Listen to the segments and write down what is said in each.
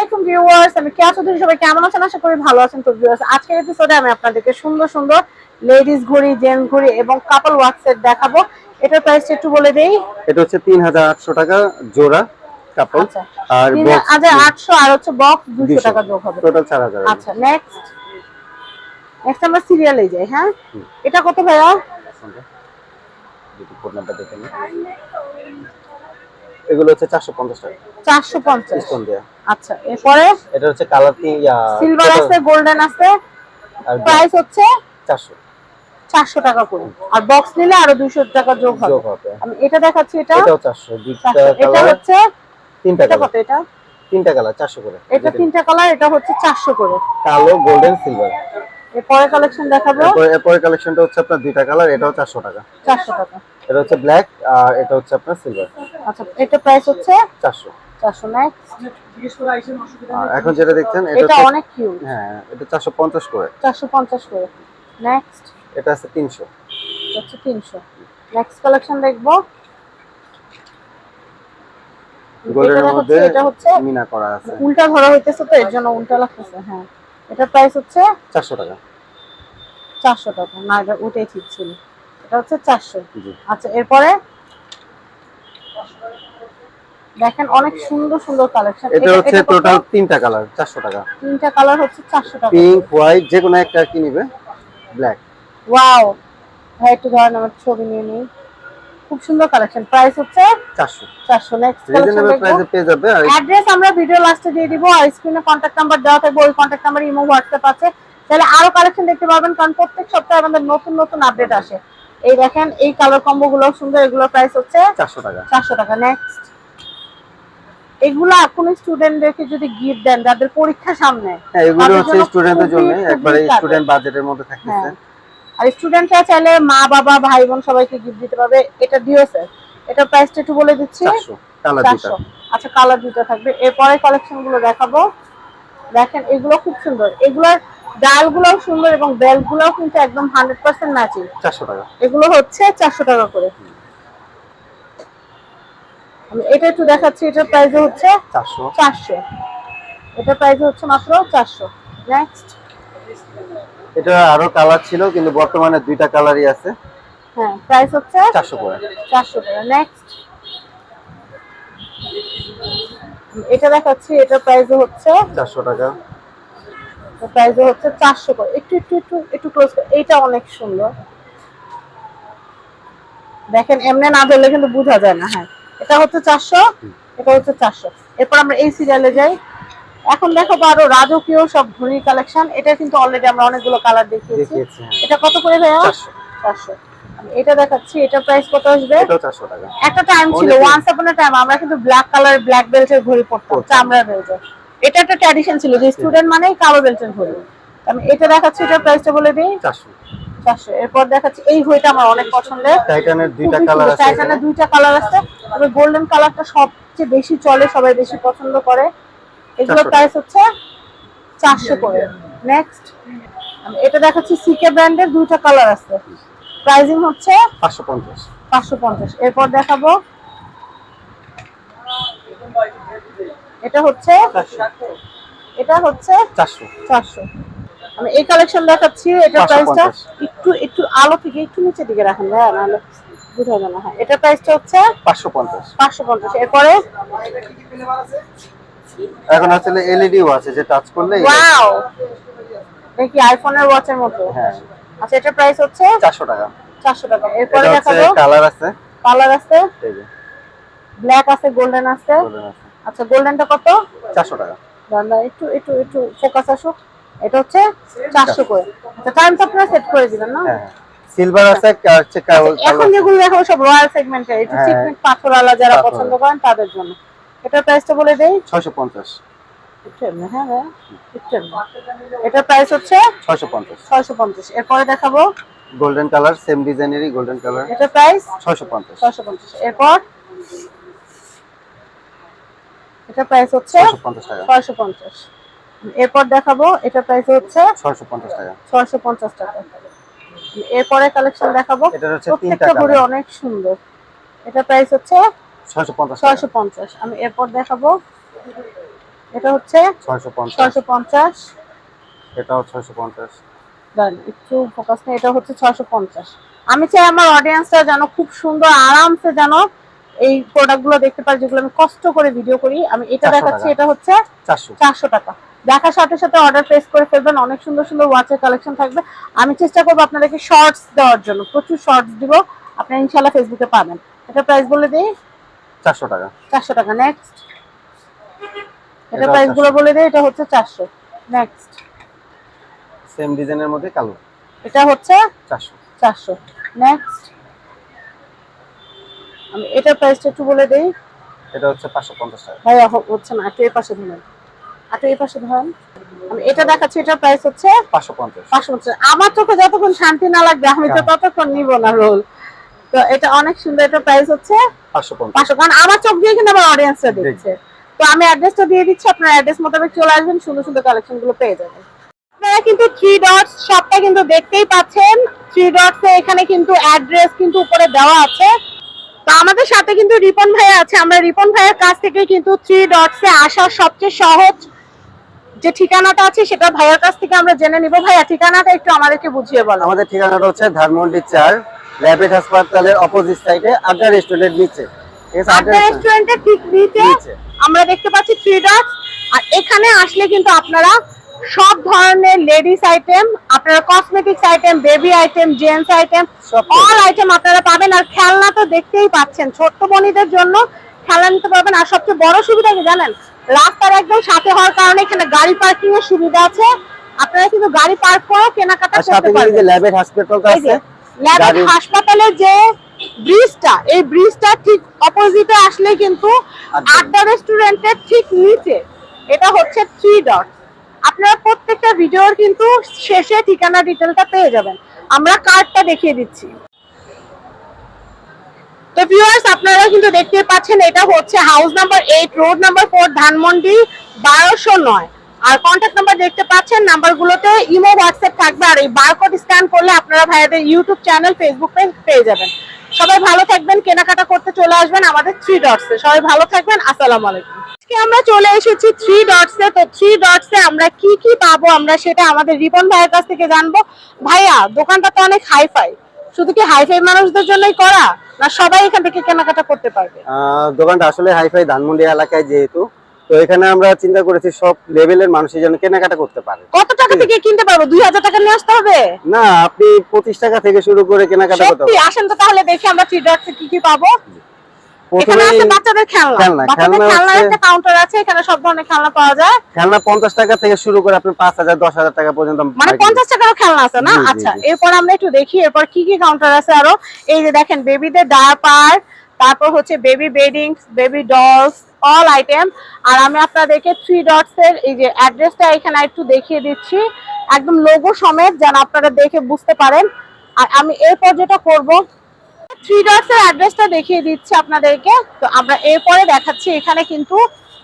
আলাইকুম ভিউয়ার্স আমি কেয়া চৌধুরী সবাই কেমন আছেন? আশা করি ভালো আছেন। তো ভিউয়ার্স আজকের এপিসোডে আমি আপনাদেরকে সুন্দর সুন্দর লেডিস ঘড়ি জেন্টস ঘড়ি এবং কাপল সেট দেখাবো। এটার প্রাইসটা একটু বলে দেই। এটা হচ্ছে তিন হাজার আটশো টাকা জোড়া আচ্ছা। আর বক্স আটশো আর হচ্ছে বক্স দুশো টাকা যোগ হবে। টোটাল চার হাজার। আচ্ছা নেক্সট নেক্সট আমরা সিরিয়ালে যাই হ্যাঁ? এটা কত ভাইয়া? কোড নাম্বার দেখে নিন। এগুলো হচ্ছে চারশো পঞ্চাশ টাকা। চারশো পঞ্চাশ। ডিসকাউন্ট দেওয়া আচ্ছা এরপরে? এটা হচ্ছে কালার তিন সিলভার আছে গোল্ডেন আছে। আর প্রাইস হচ্ছে? চারশো। চারশো টাকা করে। আর বক্স নিলে আরও দুশো টাকা যোগ হবে। যোগ হবে। আমি এটা দেখাচ্ছি এটা? এটাও চারশো। দুইটা এটা কালার হচ্ছে? তিনটা কালার এটা? তিনটা কালার চারশো করে। এটা তিনটা কালার এটা হচ্ছে চারশো করে। কালো গোল্ডেন সিলভার এরপরে কালেকশন দেখাবো। এরপরে কালেকশনটা হচ্ছে আপনার দুইটা কালার এটাও চারশো টাকা। চারশো টাকা। এটা হচ্ছে ব্ল্যাক আর এটা হচ্ছে আপনার সিলভার আচ্ছা এটা প্রাইস হচ্ছে? চারশো। চারশো নেক্সট আর এখন যেটা দেখছেন এটা এটা অনেক কিউট হ্যাঁ এটা চারশো পঞ্চাশ করে। চারশো পঞ্চাশ করে। নেক্সট এটা আছে তিনশো। হচ্ছে তিনশো। নেক্সট কালেকশন দেখব। গোল্ডের মধ্যে এটা হচ্ছে মিনা করা আছে। উল্টা ধরা হইতেছে তো এর জন্য উল্টা লাগতেছে হ্যাঁ। এটা প্রাইস হচ্ছে চারশো টাকা। চারশো টাকা না এটা ওটাই ঠিক ছিল। এটা হচ্ছে চারশো। আচ্ছা এরপরে দেখেন অনেক সুন্দর সুন্দর কালেকশন এটা হচ্ছে টোটাল তিনটা কালার চারশো টাকা। তিনটা কালার হচ্ছে চারশো টাকা। পিঙ্ক হোয়াইট যে কোনো একটা কি নিবে? ব্ল্যাক ওয়াও ভাই একটু ধরেন আমার ছবি নিয়ে নিই। খুব সুন্দর কালেকশন প্রাইস হচ্ছে চারশো। চারশো। নেক্সট রিজনেবল প্রাইসে পেয়ে যাবে আর অ্যাড্রেস আমরা ভিডিও লাস্টে দিয়ে দিব আর স্ক্রিনে কন্ট্যাক্ট নাম্বার দেওয়া থাকবে ওই কন্ট্যাক্ট নাম্বার ইমো হোয়াটসঅ্যাপ আছে। তাহলে আরও কালেকশন দেখতে পারবেন কারণ প্রত্যেক সপ্তাহে আমাদের নতুন নতুন আপডেট আসে। এই দেখেন এই কালার কম্বো গুলো সুন্দর এগুলোর প্রাইস হচ্ছে চারশো টাকা। চারশো টাকা। নেক্সট এগুলা কোন স্টুডেন্টদেরকে যদি গিফট দেন যাদের পরীক্ষা সামনে হ্যাঁ এগুলো হচ্ছে স্টুডেন্টদের জন্য একবারে স্টুডেন্ট বাজেটের মধ্যে থাকতেছে। হ্যাঁ আর স্টুডেন্টরা চাইলে মা বাবা ভাই বোন সবাইকে গিফট দিতে পারবে। এটা দিও স্যার এটা প্রাইসটা একটু বলে দিচ্ছি। চারশো। কালার দুটা আচ্ছা কালার দুটো থাকবে। এরপরে কালেকশনগুলো দেখাবো। দেখেন এগুলো খুব সুন্দর। এগুলোর ডাল গুলোও সুন্দর এবং বেল গুলোও কিন্তু একদম হান্ড্রেড পার্সেন্ট ম্যাচিং চারশো টাকা। এগুলো হচ্ছে চারশো টাকা করে। আমি এটা একটু দেখাচ্ছি এটার প্রাইস হচ্ছে চারশো। চারশো। এটা প্রাইস হচ্ছে মাত্র চারশো। নেক্সট এটা আরও কালার ছিল কিন্তু বর্তমানে দুইটা কালারই আছে। হ্যাঁ প্রাইস হচ্ছে চারশো করে। চারশো টাকা। নেক্সট এটা দেখাচ্ছি এটার প্রাইস হচ্ছে চারশো টাকা। প্রাইস হচ্ছে চারশো করে। একটু একটু একটু একটু ক্লোজ এইটা অনেক সুন্দর। দেখেন এমনি না ধরলে কিন্তু বোঝা যায় না হ্যাঁ। এটা হচ্ছে চারশো এটা হচ্ছে চারশো। এরপর আমরা এই সিরিয়ালে যাই। এখন দেখো আরও রাজকীয় সব ঘড়ি কালেকশন এটা কিন্তু অলরেডি আমরা অনেকগুলো কালার দেখিয়েছি। হ্যাঁ। এটা কত করে ভাইয়া? চারশো। এটা দেখাচ্ছি এটা প্রাইস কত আসবে? একটা টাইম ছিল ওয়ান্স আপন টাইম আমরা কিন্তু ব্ল্যাক কালার ব্ল্যাক বেল্টের ঘড়ি পরতাম। চামড়ার বেল্টের এটা একটা ট্র্যাডিশন ছিল যে স্টুডেন্ট মানেই কালো বেল্টের ঘড়ি। আমি এটা দেখাচ্ছি এটা প্রাইসটা বলে দিই। চারশো। চারশো। এরপর দেখাচ্ছি এই হইটা আমার অনেক পছন্দের। টাইটানের দুইটা কালার আছে টাইটানের দুইটা কালার আছে। তবে গোল্ডেন কালারটা সবচেয়ে বেশি চলে সবাই বেশি পছন্দ করে। এগুলোর প্রাইস হচ্ছে চারশো করে। নেক্সট এটা দেখাচ্ছি সিকে ব্র্যান্ডের দুইটা কালার আছে। প্রাইসিং হচ্ছে পাঁচশো পঞ্চাশ। পাঁচশো পঞ্চাশ। এরপর দেখাবো এটা হচ্ছে এটা হচ্ছে চারশো। চারশো। আমি এই কালেকশন দেখাচ্ছি এটা প্রাইসটা একটু একটু আলো থেকে একটু নিচের দিকে রাখেন ভাইয়া নাহলে বুঝা যাবে না। হ্যাঁ এটা প্রাইসটা হচ্ছে পাঁচশো পঞ্চাশ। পাঁচশো পঞ্চাশ। এরপরে এখন আসলে এলইডিও আছে যে টাচ করলে ওয়াও দেখি আইফোনের ওয়াচের মতো। হ্যাঁ। আচ্ছা এটা প্রাইস হচ্ছে চারশো টাকা। চারশো টাকা। এরপরে দেখাবো। কালার আছে। কালার আছে। ব্ল্যাক আছে গোল্ডেন আছে। Golden আছে। আচ্ছা গোল্ডেনটা কত? চারশো টাকা। দাদা একটু একটু একটু ফোকাস আসুক। এটা হচ্ছে চারশো করে। আচ্ছা টাইম তো আপনারা সেট করে দিবেন না? হ্যাঁ সিলভার আছে আর হচ্ছে কালো আচ্ছা, এখন যেগুলো দেখাবো সব রয়্যাল সেগমেন্টের একটু হ্যাঁ। চিকমিক পাথরওয়ালা যারা পছন্দ করেন তাদের জন্য। এটা প্রাইসটা বলে দেই? ছয়শো পঞ্চাশ। একটু হ্যাঁ হ্যাঁ। এটার প্রাইস হচ্ছে ছয়শো পঞ্চাশ। ছয়শো পঞ্চাশ। এরপরে দেখাবো। গোল্ডেন কালার সেম ডিজাইনেরই গোল্ডেন কালার এটার প্রাইস ছয়শো পঞ্চাশ। ছয়শো পঞ্চাশ। এরপর? এটার প্রাইস হচ্ছে ছয়শো পঞ্চাশ টাকা। ছয়শো পঞ্চাশ। এরপর দেখাবো এটার প্রাইস হচ্ছে ছয়শো পঞ্চাশ টাকা। ছয়শো পঞ্চাশ টাকা। এরপরে কালেকশন দেখাবো এটার হচ্ছে প্রত্যেকটা ঘড়ি অনেক সুন্দর। এটা প্রাইস হচ্ছে ছয়শো পঞ্চাশ টাকা। ছয়শো পঞ্চাশ। আমি এরপর দেখাবো এটা হচ্ছে ছয়শো পঞ্চাশ। ছয়শো পঞ্চাশ। এটাও ছয়শো পঞ্চাশ। একটু ফোকাস নেই এটা হচ্ছে ছয়শো পঞ্চাশ। আমি চাই আমার অডিয়েন্সরা যেন খুব সুন্দর আরামসে যেন এই প্রোডাক্টগুলো দেখতে পারে যেগুলো আমি কষ্ট করে ভিডিও করি আমি এটা দেখাচ্ছি এটা হচ্ছে চারশো। টাকা। দেখার সাথে সাথে অর্ডার প্লেস করে ফেলবেন অনেক সুন্দর সুন্দর ওয়াচের কালেকশন থাকবে। আমি চেষ্টা করব আপনাদেরকে শর্টস দেওয়ার জন্য প্রচুর শর্টস দিব আপনারা ইনশাল্লাহ ফেসবুকে পাবেন। এটা প্রাইস বলে দিই? চারশো টাকা। চারশো টাকা নেক্সট এটা প্রাইসগুলো বলে দিই এটা হচ্ছে চারশো নেক্সট সেম ডিজাইনের মধ্যে কালো। এটা হচ্ছে চারশো। চারশো নেক্সট আমি এটার প্রাইসটা একটু বলে দিই। এটা হচ্ছে পাঁচশো পঞ্চাশ টাকা। ভাইয়া হ- হচ্ছে না একটু এই পাশে ধরেন। একটু এই পাশে ধরেন। আমি এটা দেখাচ্ছি এটা প্রাইস হচ্ছে পাঁচশো পঞ্চাশ। পাঁচশো পঞ্চাশ। আমার চোখে যতক্ষণ শান্তি না লাগবে আমি তো হ্যাঁ। ততক্ষণ নিব না রোল তো এটা অনেক সুন্দর এটা প্রাইস হচ্ছে পাঁচশো পঞ্চাশ। পাঁচশো কারণ আমার চোখ দিয়ে কিন্তু আমার অডিয়েন্সটা দেখছে। তো আমি অ্যাড্রেসটা দিয়ে দিচ্ছি আপনার অ্যাড্রেস মোতাবেক চলে আসবেন সুন্দর সুন্দর কালেকশনগুলো পেয়ে যাবেন। আপনারা কিন্তু থ্রি ডটস শপটা কিন্তু দেখতেই পাচ্ছেন। থ্রি ডটস এখানে কিন্তু অ্যাড্রেস কিন্তু উপরে দেওয়া আছে। তো আমাদের সাথে কিন্তু রিপন ভাই আছে। আমরা রিপন ভাইয়ের কাছ থেকে কিন্তু থ্রি ডটস আসার সবচেয়ে সহজ যে ঠিকানাটা আছে সেটা ভাইয়ার কাছ থেকে আমরা জেনে নিব। ভাইয়া ঠিকানাটা একটু আমাদেরকে বুঝিয়ে বলো। আমাদের ঠিকানাটা হচ্ছে ধানমন্ডি চার ল্যাবেট হাসপাতালের অপোজিট সাইডে আড্ডা রেস্টুরেন্টের নিচে। আড্ডা রেস্টুরেন্টের ঠিক নিচে নিচে। আমরা দেখতে পাচ্ছি থ্রি ডটস আর এখানে আসলে কিন্তু আপনারা সব ধরনের লেডিস আইটেম আপনারা cosmetics item baby item gents item all item আপনারা পাবেন। আর খেলনা তো দেখতেই পাচ্ছেন ছোট্ট বনিদের জন্য খেলনা নিতে পারবেন। আর সবচেয়ে বড় সুবিধা কি জানেন? রাস্তার একদম সাথে হওয়ার কারণে এখানে গাড়ি পার্কিং এর সুবিধা আছে। আপনারা কিন্তু গাড়ি পার্ক করে কেনাকাটা করতে পারবেন। ল্যাবেট হাসপাতালটা আছে ল্যাবেট গাড়ি- হাসপাতালের যে ব্রিজটা এই ব্রিজটা ঠিক অপোজিটে আসলে কিন্তু আড্ডা। আড্ডা রেস্টুরেন্টের ঠিক নিচে। এটা হচ্ছে থ্রি ডট আপনারা প্রত্যেকটা ভিডিওর কিন্তু শেষে ঠিকানা ডিটেলটা পেয়ে যাবেন। আমরা কার্ডটা দেখিয়ে দিচ্ছি। তো ভিউয়ার্স আপনারা কিন্তু দেখতে পাচ্ছেন, এটা হচ্ছে house number eight road number four Dhanmondi বারোশো নয়। আর কন্ট্যাক্ট নাম্বার দেখতে পাচ্ছেন নাম্বারগুলোতে ইমো হোয়াটসঅ্যাপ থাকবে। আর এই বারকোড স্ক্যান করলে আপনারা ভাইয়াদের ইউটিউব চ্যানেল ফেসবুক পেজ পেয়ে যাবেন। সবাই ভালো থাকবেন, কেনাকাটা করতে চলে আসবেন আমাদের থ্রি ডটসে সবাই ভালো থাকবেন, আসসালামু আলাইকুম। আমরা চলে এসেছি থ্রি ডটসে তো থ্রি ডটসে আমরা কি কি পাবো আমরা সেটা আমাদের রিপন ভাইয়ের কাছ থেকে জানব। ভাইয়া, দোকানটা তো অনেক হাইফাই শুধু কি হাইফাই মানুষদের জন্যই করা, না সবাই এখান থেকে কেনাকাটা করতে পারবে? দোকানটা আসলে হাইফাই ধানমন্ডি এলাকায় যেহেতু তো এখানে আমরা চিন্তা করেছি সব লেভেলের কেনাকাটা করতে পারে। কত টাকা থেকে কিনতে পারব? দুই হাজার টাকা নিয়ে আসতে হবে? না আপনি পঁচিশ টাকা থেকে শুরু করে কেনাকাটা করতে আসেন তো তাহলে দেখি আমরা কি কি পাবো। প্রথমে বাচ্চাদের খেলনা। খেলনা, খেলনা একটা কাউন্টার আছে এখানে সব ধরনের খেলনা পাওয়া যায়। খেলনা পঞ্চাশ টাকা থেকে শুরু করে আপনি টাকা পর্যন্ত মানে টাকারও খেলনা আছে না? আচ্ছা এরপর আমরা একটু দেখি এরপর কি কি কাউন্টার আছে আরও। এই যে দেখেন বেবিদের ডায়াপার তারপর হচ্ছে baby bedding baby dolls all item আর আমি আপনাদেরকে থ্রি ডটস এর এই যে অ্যাড্রেসটা এখানে একটু দেখিয়ে দিচ্ছি। একদম লোগো সমেত যেন আপনারা দেখে বুঝতে পারেন। আর আমি এরপর যেটা করব থ্রি ডটস এর অ্যাড্রেসটা দেখিয়ে দিচ্ছি আপনাদেরকে। তো আমরা এরপরে দেখাচ্ছি, এখানে কিন্তু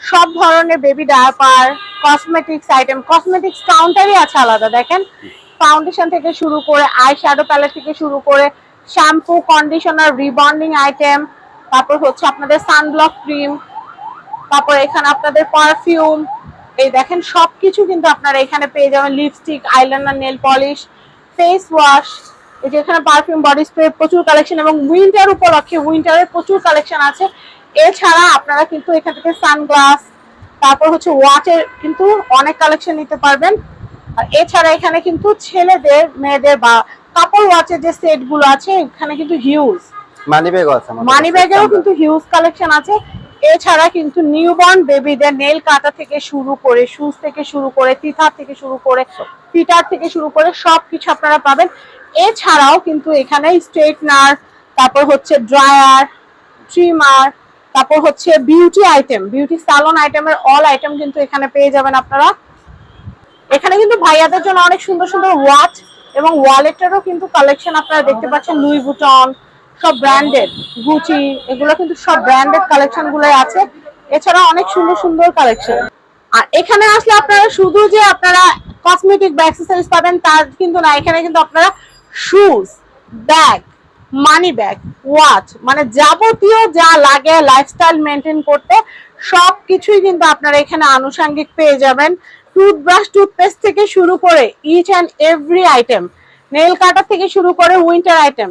সব ধরনের baby diaper cosmetics item cosmetics কাউন্টারই আছে আলাদা, দেখেন। ফাউন্ডেশন থেকে শুরু করে আই শ্যাডো প্যালেট থেকে শুরু করে শ্যাম্পু কন্ডিশনার রিবন্ডিং আইটেম তারপর হচ্ছে আপনাদের সানব্লক ক্রিম তারপর এখানে আপনাদের পারফিউম এই দেখেন সবকিছু কিন্তু আপনারা এখানে পেয়ে যাবেন lipstick eyeliner nail polish face wash এই যে এখানে পারফিউম বডি স্প্রে প্রচুর কালেকশন এবং উইন্টার উপলক্ষে উইন্টারের প্রচুর কালেকশন আছে। এছাড়া আপনারা কিন্তু এখান থেকে সানগ্লাস তারপর হচ্ছে ওয়াচের কিন্তু অনেক কালেকশন নিতে পারবেন। আর এছাড়া এখানে কিন্তু ছেলেদের, মেয়েদের বা কাপড় ওয়াচের যে সেটগুলো আছে, এখানে কিন্তু হিউজ মানি ব্যাগও কিন্তু হিউজ কালেকশন আছে। এছাড়া কিন্তু নিউবর্ন বেবিদের নেল কাটা থেকে শুরু করে শুজ থেকে শুরু করে তিথার থেকে শুরু করে পিটার থেকে শুরু করে সবকিছু আপনারা পাবেন। এছাড়াও কিন্তু এখানে স্ট্রেটনার তারপর হচ্ছে ড্রায়ার ট্রিমার তারপর হচ্ছে বিউটি আইটেম বিউটি সালন আইটেমের অল আইটেম কিন্তু এখানে পেয়ে যাবেন আপনারা। এখানে কিন্তু ভাইয়াদের জন্য অনেক সুন্দর সুন্দর ওয়াচ এবং ওয়ালেটেরও কিন্তু কালেকশন আপনারা দেখতে পাচ্ছেন লুই বুটন সব ব্র্যান্ডেড গুচি এগুলো কিন্তু সব ব্র্যান্ডেড কালেকশনগুলো আছে। এছাড়া অনেক সুন্দর সুন্দর কালেকশন আর এখানে আসলে আপনারা শুধু যে আপনারা কসমেটিক বা পাবেন, তার কিন্তু না, এখানে কিন্তু আপনারা shoes bag money bag watch মানে যাবতীয় যা লাগে লাইফস্টাইল মেনটেন করতে সব কিছুই কিন্তু আপনারা এখানে আনুষঙ্গিক পেয়ে যাবেন। টুথব্রাশ টুথপেস্ট থেকে শুরু করে each and every item nail cutter থেকে শুরু করে উইন্টার আইটেম